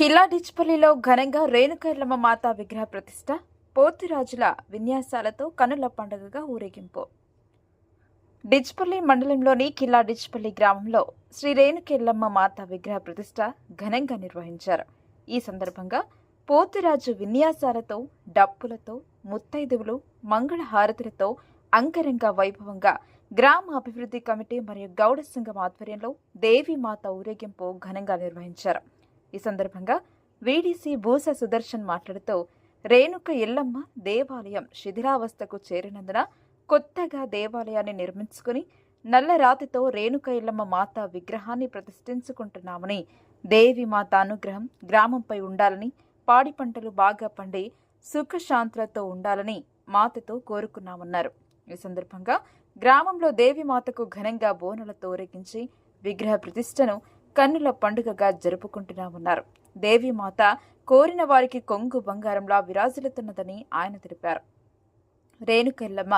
కిల్లాడిచ్పల్లిలో ఘనంగా రేణుకైర్లమ్మ మాతా విగ్రహ ప్రతిష్ట పోతిరాజుల విన్యాసాలతో కనుల పండుగగా ఊరేగింపు. డిచ్పల్లి మండలంలోని కిల్లా డిచ్పల్లి గ్రామంలో శ్రీ రేణుకెల్లమ్మ మాత విగ్రహ ప్రతిష్ట ఘనంగా నిర్వహించారు. ఈ సందర్భంగా పోతురాజు విన్యాసాలతో డప్పులతో ముత్తైదువులు మంగళ హారతులతో అంగరంగ వైభవంగా గ్రామ అభివృద్ధి కమిటీ మరియు గౌడ సంఘం ఆధ్వర్యంలో దేవీమాత ఊరేగింపు ఘనంగా నిర్వహించారు. ఈ సందర్భంగా వీడీసీ భూస సుదర్శన్ మాట్లాడుతూ రేణుక ఎల్లమ్మ దేవాలయం శిథిలావస్థకు చేరినందున కొత్తగా దేవాలయాన్ని నిర్మించుకుని నల్లరాతితో రేణుక ఎల్లమ్మ మాత విగ్రహాన్ని ప్రతిష్ఠించుకుంటున్నామని దేవి మాత అనుగ్రహం గ్రామంపై ఉండాలని పాడి పంటలు బాగా పండి సుఖశాంతులతో ఉండాలని మాతతో కోరుకున్నామన్నారు. ఈ సందర్భంగా గ్రామంలో దేవి మాతకు ఘనంగా బోనలతో ఊరేగించి విగ్రహ ప్రతిష్టను కన్నుల పండుగగా జరుపుకుంటున్నామన్నారు దేవీమాత కోరిన వారికి కొంగు బంగారంలా విరాజిల్లుతున్నదని ఆయన తెలిపారు. రేణుకెల్లమ్మ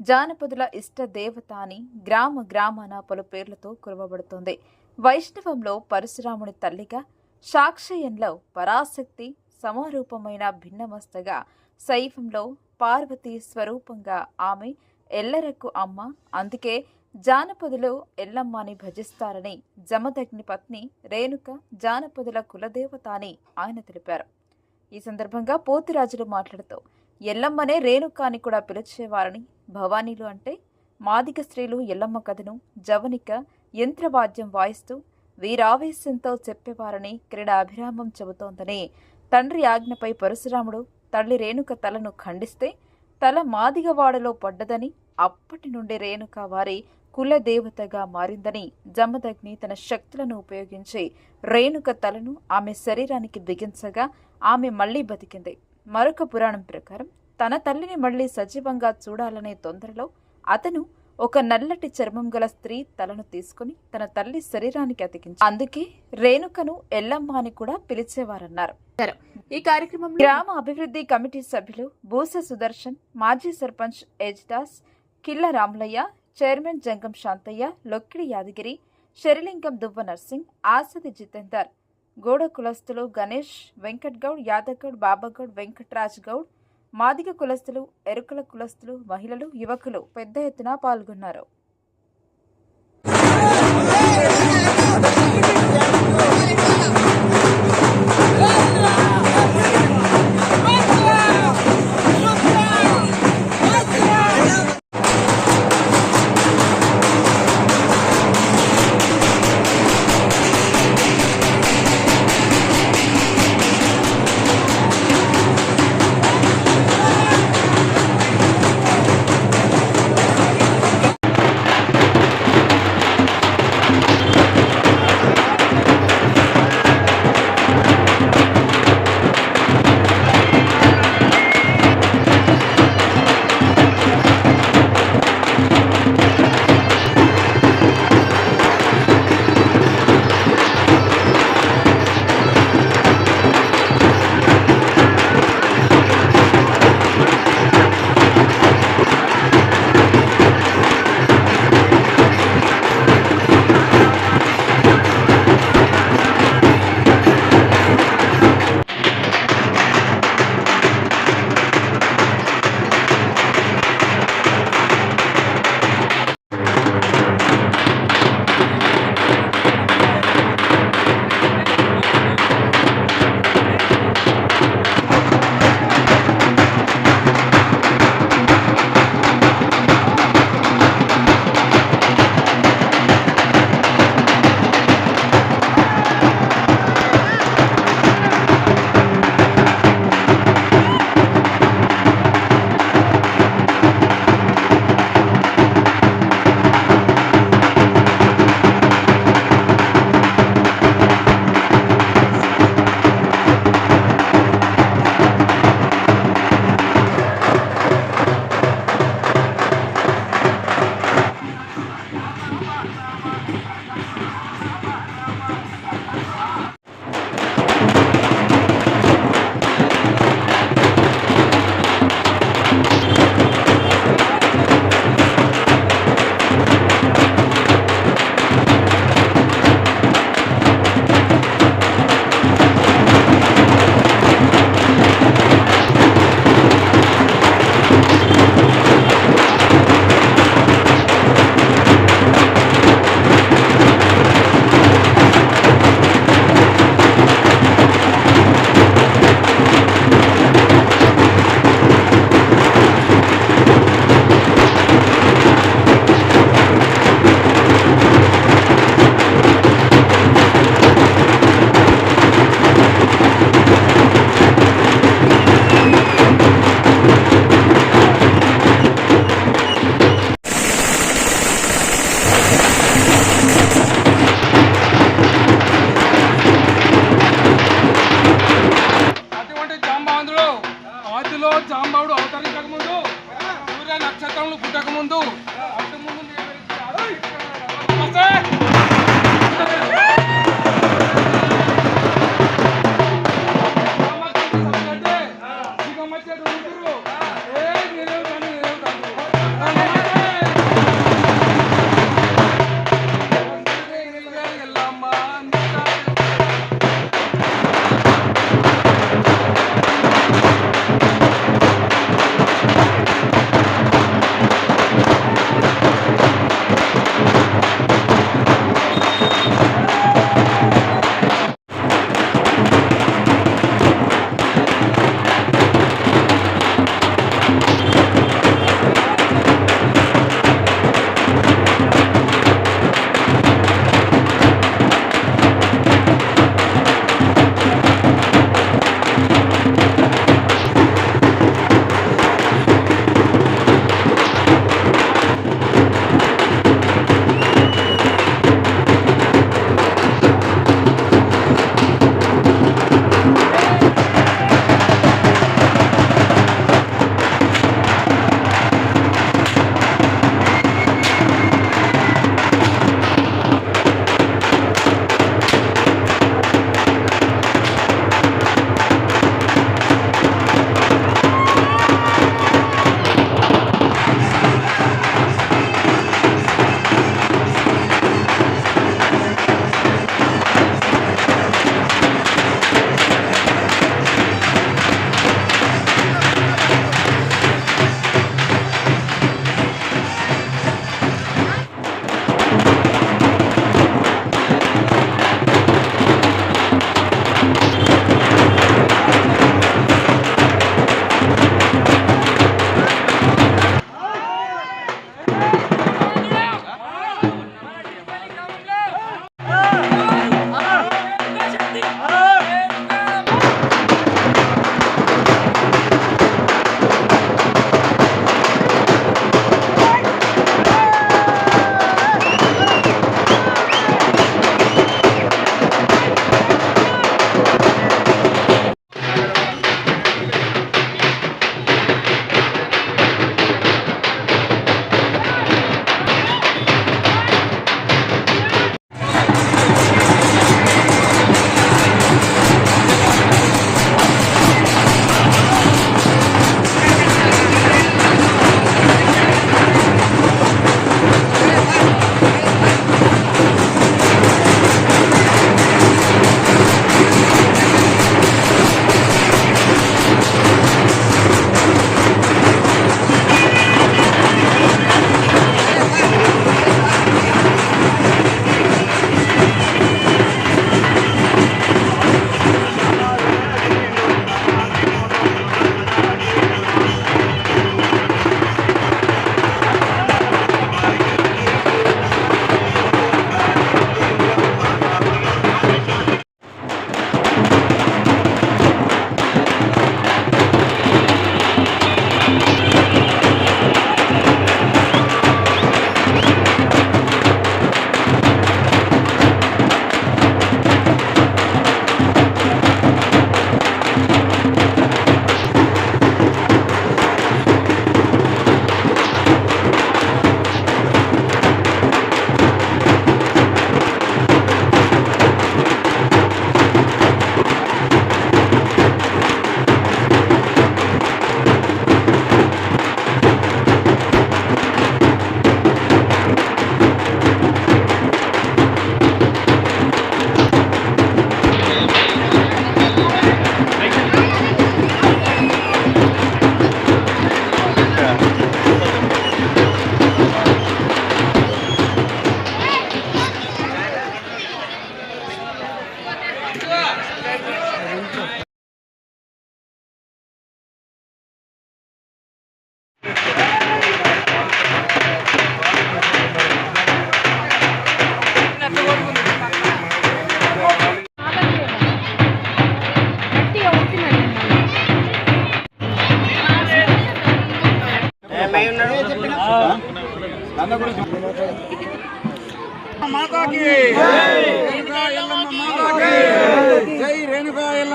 జానపదుల ఇష్ట దేవత అని గ్రామ గ్రామాన పలు పేర్లతో కురవబడుతోంది వైష్ణవంలో పరశురాముని తల్లిగా సాక్షయంలో పరాశక్తి సమారూపమైన భిన్నమస్తగా శైవంలో పార్వతీ స్వరూపంగా ఆమె ఎల్లరకు అమ్మ. అందుకే జానపదులు ఎల్లమ్మని భజిస్తారని జమదగ్ని పత్ని రేణుక జానపదుల కులదేవత అని ఆయన తెలిపారు. ఈ సందర్భంగా పోతిరాజులు మాట్లాడుతూ ఎల్లమ్మనే రేణుక అని కూడా పిలిచేవారని భవానీలు అంటే మాదిగ స్త్రీలు ఎల్లమ్మ కథను జవనిక యంత్రవాద్యం వాయిస్తూ వీరావేశంతో చెప్పేవారని క్రీడా అభిరామం చెబుతోందని తండ్రి ఆజ్ఞపై పరశురాముడు తల్లి రేణుక తలను ఖండిస్తే తల మాదిగవాడలో పడ్డదని అప్పటి నుండి రేణుక వారి కుల దేవతగా మారిందని జమదగ్ని తన శక్తులను ఉపయోగించి రేణుక తలను ఆమె శరీరానికి బిగించగా ఆమె మళ్ళీ బతికింది. మరొక పురాణం ప్రకారం తన తల్లిని మళ్ళీ సజీవంగా చూడాలనే తొందరలో అతను ఒక నల్లటి చర్మం గల స్త్రీ తలను తీసుకుని తన తల్లి శరీరానికి అతికించి అందుకే రేణుకను ఎల్లమ్మ అని కూడా పిలిచేవారన్నారు. ఈ కార్యక్రమంలో గ్రామ అభివృద్ధి కమిటీ సభ్యులు బూస సుదర్శన్ మాజీ సర్పంచ్ యజ్దాస్ కిల్ల రాములయ్య చైర్మన్ జంగం శాంతయ్య లొక్కిడి యాదగిరి శరిలింగం దువ్వ నర్సింగ్ ఆసది జితేందర్. గోడ కులస్తులు గణేష్ వెంకట్ గౌడ్ యాదవ్ బాబాగౌడ్ వెంకట్రాజ్ గౌడ్. మాదిగ కులస్తులు ఎరుకల కులస్తులు మహిళలు యువకులు పెద్ద ఎత్తున పాల్గొన్నారు.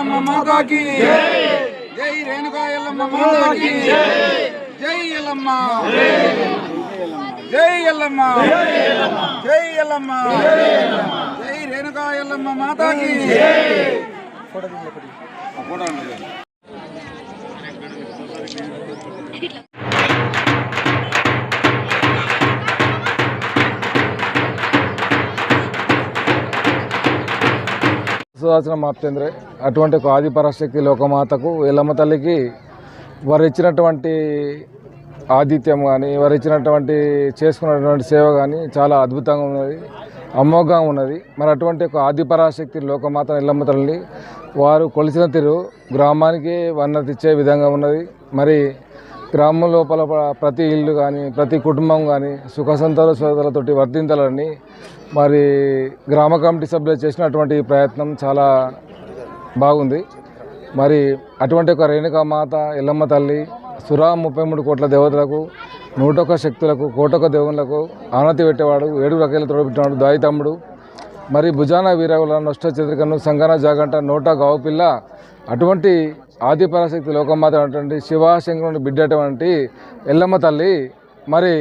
ఎల్లమ్మ మాతాకి. జై రేణుకా ఎల్లమ్మ మాతాకి. జై ఎల్లమ్మ. జై ఎల్లమ్మ. జై ఎల్లమ్మ. జై రేణుకా ఎల్లమ్మ మాతాకి. ఆ మాప్తేంద్రే అటువంటి ఒక ఆది పరాశక్తి లోకమాతకు ఎల్లమ్మ తల్లికి వారు ఇచ్చినటువంటి ఆతిథ్యం కానీ వారు ఇచ్చినటువంటి చేసుకున్నటువంటి సేవ కానీ చాలా అద్భుతంగా ఉన్నది అమోఘంగా ఉన్నది. మరి అటువంటి ఒక ఆది పరాశక్తి లోకమాత ఎల్లమ్మ తల్లిని వారు కొలిసిన తీరు గ్రామానికి వన్నతి ఇచ్చే విధంగా ఉన్నది. మరి గ్రామం లోపల ప్రతి ఇల్లు కానీ ప్రతి కుటుంబం కానీ సుఖ సంతోషాలతోటి వర్ధించాలని మరి గ్రామ కమిటీ సభ్యులు చేసినటువంటి ప్రయత్నం చాలా బాగుంది. మరి అటువంటి ఒక రేణుకా మాత ఎల్లమ్మ తల్లి సురా ముప్పై మూడు కోట్ల దేవతలకు నూటొక శక్తులకు కోటొక దేవుళ్ళకు ఆనతి పెట్టేవాడు ఏడు రకాల తోడబెట్టినాడు దాయి తమ్ముడు. మరి భుజాన వీరవుల నష్ట చంద్రికను సంగన జాగంట నోట గావుపిల్ల అటువంటి ఆది పరాశక్తి లోకమాత అటువంటి శివశంకరుని బిడ్డ అటువంటి ఎల్లమ్మ తల్లి మరి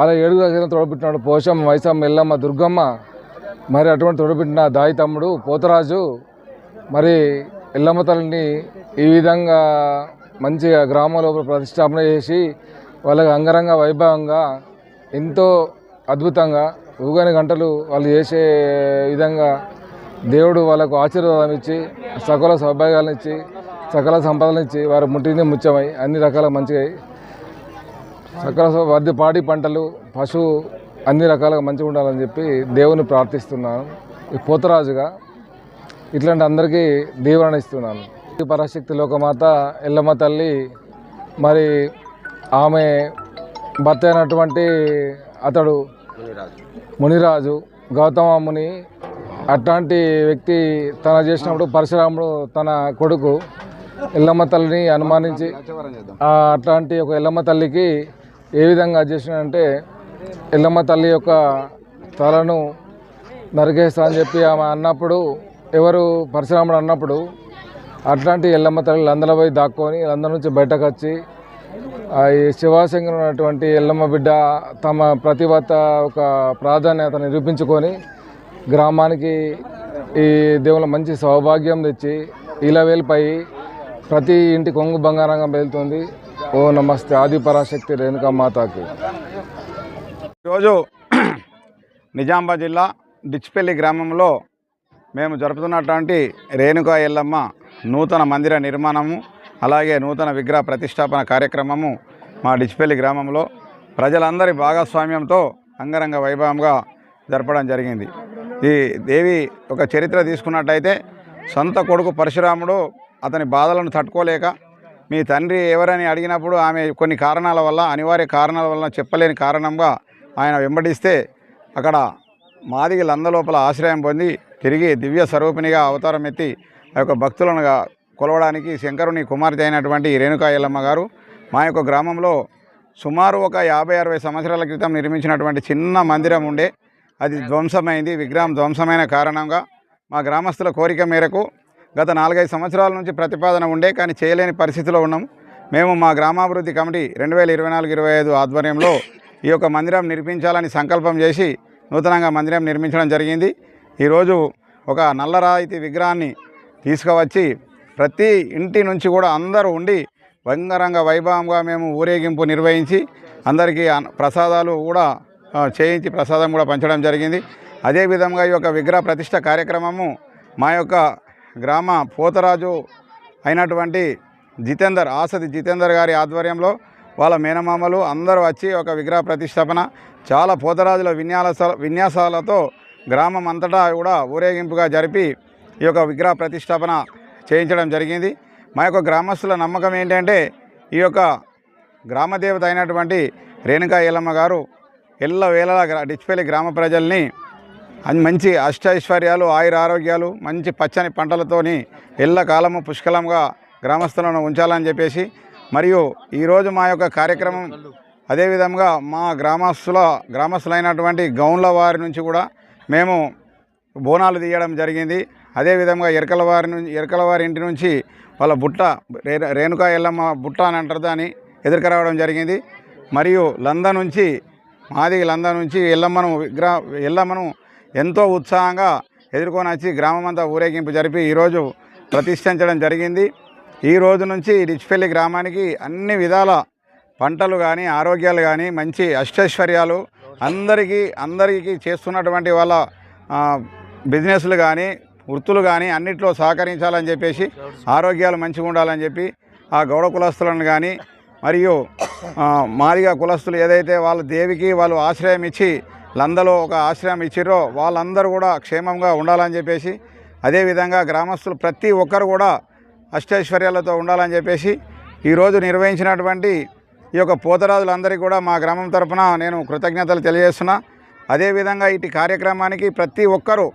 అలా ఏడుగు రకాల తోడబెట్టినాడు. పోషమ్మ మైసమ్మ ఎల్లమ్మ దుర్గమ్మ. మరి అటువంటి తోడబెట్టిన దాయి తమ్ముడు పోతరాజు. మరి ఎల్లమ్మ తల్లిని ఈ విధంగా మంచిగా గ్రామంలో ప్రతిష్టాపన చేసి వాళ్ళకి అంగరంగ వైభవంగా ఎంతో అద్భుతంగా ఊగని గంటలు వాళ్ళు చేసే విధంగా దేవుడు వాళ్ళకు ఆశీర్వాదం ఇచ్చి సకల సౌభాగ్యాలను ఇచ్చి సకల సంపదలను ఇచ్చి వారు ముట్టింది ముత్యమై అన్ని రకాల మంచిగా సకల వద్ద పాడి పంటలు పశువు అన్ని రకాలుగా మంచిగా ఉండాలని చెప్పి దేవుని ప్రార్థిస్తున్నాను. ఈ పోతరాజుగా ఇట్లాంటి అందరికీ దీవెన ఇస్తున్నాను. ఈ పరాశక్తి లోకమాత ఎల్లమ్మ తల్లి మరి ఆమె భర్త అయినటువంటి అతడు మునిరాజు గౌతమ ముని అట్లాంటి వ్యక్తి తన చేసినప్పుడు పరశురాముడు తన కొడుకు ఎల్లమ్మ తల్లిని అనుమానించి అట్లాంటి ఒక ఎల్లమ్మ తల్లికి ఏ విధంగా చేసినంటే ఎల్లమ్మ తల్లి యొక్క తలను నరికేస్తా అని చెప్పి ఆమె అన్నప్పుడు ఎవరు పరశురాముడు అన్నప్పుడు అట్లాంటి ఎల్లమ్మ తల్లి లందలో పోయి దాక్కొని లందల నుంచి బయటకు వచ్చి ఈ శివాశంకర్ ఉన్నటువంటి ఎల్లమ్మ బిడ్డ తమ ప్రతిభత ఒక ప్రాధాన్యత నిరూపించుకొని గ్రామానికి ఈ దేవుళ్ళ మంచి సౌభాగ్యం తెచ్చి ఇలా వెళ్ళిపోయి ప్రతి ఇంటి కొంగు బంగారంగా వెళ్తుంది ఓ నమస్తే ఆది పరాశక్తి రేణుకా మాతాకి. ఈరోజు నిజామాబాద్ జిల్లా డిచ్పల్లి గ్రామంలో మేము జరుపుతున్నటువంటి రేణుకా ఎల్లమ్మ నూతన మందిర నిర్మాణము అలాగే నూతన విగ్రహ ప్రతిష్టాపన కార్యక్రమము మా డిచ్పల్లి గ్రామంలో ప్రజలందరి భాగస్వామ్యంతో అంగరంగ వైభవంగా జరపడం జరిగింది. ఈ దేవి ఒక చరిత్ర తీసుకున్నట్టయితే సొంత కొడుకు పరశురాముడు అతని బాధలను తట్టుకోలేక మీ తండ్రి ఎవరని అడిగినప్పుడు ఆమె కొన్ని కారణాల వల్ల అనివార్య కారణాల వల్ల చెప్పలేని కారణంగా ఆయన వెంబడిస్తే అక్కడ మాదిగి లందలోపల ఆశ్రయం పొంది తిరిగి దివ్య స్వరూపిణిగా అవతారం ఎత్తి ఆ యొక్క భక్తులను కొలవడానికి శంకరుని కుమార్తె అయినటువంటి రేణుకా ఎల్లమ్మ గారు మా యొక్క గ్రామంలో సుమారు ఒక యాభై అరవై సంవత్సరాల క్రితం నిర్మించినటువంటి చిన్న మందిరం ఉండే. అది ధ్వంసమైంది విగ్రహం ధ్వంసమైన కారణంగా మా గ్రామస్తుల కోరిక మేరకు గత నాలుగైదు సంవత్సరాల నుంచి ప్రతిపాదన ఉండే కానీ చేయలేని పరిస్థితిలో ఉన్నాం. మేము మా గ్రామాభివృద్ధి కమిటీ రెండు వేల ఇరవై నాలుగు ఇరవై ఐదు ఆధ్వర్యంలో ఈ యొక్క మందిరం నిర్మించాలని సంకల్పం చేసి నూతనంగా మందిరం నిర్మించడం జరిగింది. ఈరోజు ఒక నల్లరాయితీ విగ్రహాన్ని తీసుకువచ్చి ప్రతి ఇంటి నుంచి కూడా అందరూ ఉండి బంగారంగ వైభవంగా మేము ఊరేగింపు నిర్వహించి అందరికీ ప్రసాదాలు కూడా చేయించి ప్రసాదం కూడా పంచడం జరిగింది. అదేవిధంగా ఈ యొక్క విగ్రహ ప్రతిష్ట కార్యక్రమము మా యొక్క గ్రామ పోతరాజు అయినటువంటి జితేందర్ ఆసది జితేందర్ గారి ఆధ్వర్యంలో వాళ్ళ మేనమామలు అందరూ వచ్చి ఒక విగ్రహ ప్రతిష్టాపన చాలా పోతరాజుల విన్యాస విన్యాసాలతో గ్రామం అంతటా కూడా ఊరేగింపుగా జరిపి ఈ యొక్క విగ్రహ ప్రతిష్టాపన చేయించడం జరిగింది. మా యొక్క గ్రామస్తుల నమ్మకం ఏంటంటే ఈ యొక్క గ్రామదేవత అయినటువంటి రేణుకా ఎల్లమ్మ గారు ఎల్ల వేళలా గ్రా- డిచ్పల్లి గ్రామ ప్రజల్ని అది మంచి అష్టైశ్వర్యాలు ఆయుర ఆరోగ్యాలు మంచి పచ్చని పంటలతోని ఎల్ల కాలము పుష్కలంగా గ్రామస్తులను ఉంచాలని చెప్పేసి మరియు ఈరోజు మా యొక్క కార్యక్రమం అదేవిధంగా మా గ్రామస్తుల గ్రామస్తులైనటువంటి గౌన్ల వారి నుంచి కూడా మేము బోనాలు తీయడం జరిగింది. అదేవిధంగా ఎరకల వారి నుంచి ఎరకల వారి ఇంటి నుంచి వాళ్ళ బుట్ట రే రేణుకా ఎల్లమ్మ బుట్ట అని అంటారు దాన్ని ఎదుర్కరావడం జరిగింది. మరియు లంద నుంచి మాది లంద నుంచి ఎల్లమ్మను విగ్రహ ఎల్లమ్మను ఎంతో ఉత్సాహంగా ఎదుర్కొని వచ్చి గ్రామం అంతా ఊరేగింపు జరిపి ఈరోజు ప్రతిష్ఠించడం జరిగింది. ఈ రోజు నుంచి రిచ్పల్లి గ్రామానికి అన్ని విధాల పంటలు కానీ ఆరోగ్యాలు కానీ మంచి అష్టైశ్వర్యాలు అందరికీ అందరికీ చేస్తున్నటువంటి వాళ్ళ బిజినెస్లు కానీ వృత్తులు కానీ అన్నిట్లో సహకరించాలని చెప్పేసి ఆరోగ్యాలు మంచిగా ఉండాలని చెప్పి ఆ గౌడ కులస్తులను కానీ మరియు మాదిగా కులస్తులు ఏదైతే వాళ్ళ దేవికి వాళ్ళు ఆశ్రయం ఇచ్చి లందలో ఒక ఆశ్రయం ఇచ్చిర్రో వాళ్ళందరూ కూడా క్షేమంగా ఉండాలని చెప్పేసి అదేవిధంగా గ్రామస్తులు ప్రతి ఒక్కరు కూడా అష్టైశ్వర్యాలతో ఉండాలని చెప్పేసి ఈరోజు నిర్వహించినటువంటి ఈ యొక్క పోతరాజులందరికీ కూడా మా గ్రామం తరపున నేను కృతజ్ఞతలు తెలియజేస్తున్నా. అదేవిధంగా ఇటు కార్యక్రమానికి ప్రతి ఒక్కరూ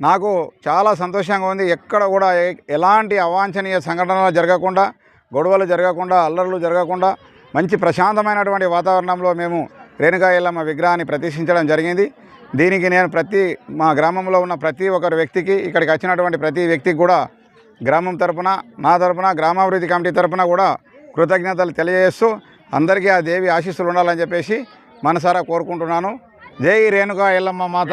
నాకు చాలా సంతోషంగా ఉంది. ఎక్కడ కూడా ఎలాంటి అవాంఛనీయ సంఘటనలు జరగకుండా గొడవలు జరగకుండా అల్లర్లు జరగకుండా మంచి ప్రశాంతమైనటువంటి వాతావరణంలో మేము రేణుకా ఎల్లమ్మ విగ్రహాన్ని ప్రతిష్ఠించడం జరిగింది. దీనికి నేను ప్రతి మా గ్రామంలో ఉన్న ప్రతి ఒక్కరు వ్యక్తికి ఇక్కడికి వచ్చినటువంటి ప్రతి వ్యక్తికి కూడా గ్రామం తరపున నా తరపున గ్రామాభివృద్ధి కమిటీ తరపున కూడా కృతజ్ఞతలు తెలియజేస్తూ అందరికీ ఆ దేవి ఆశీస్సులు ఉండాలని చెప్పేసి మనసారా కోరుకుంటున్నాను. జై రేణుకా ఎల్లమ్మ మాత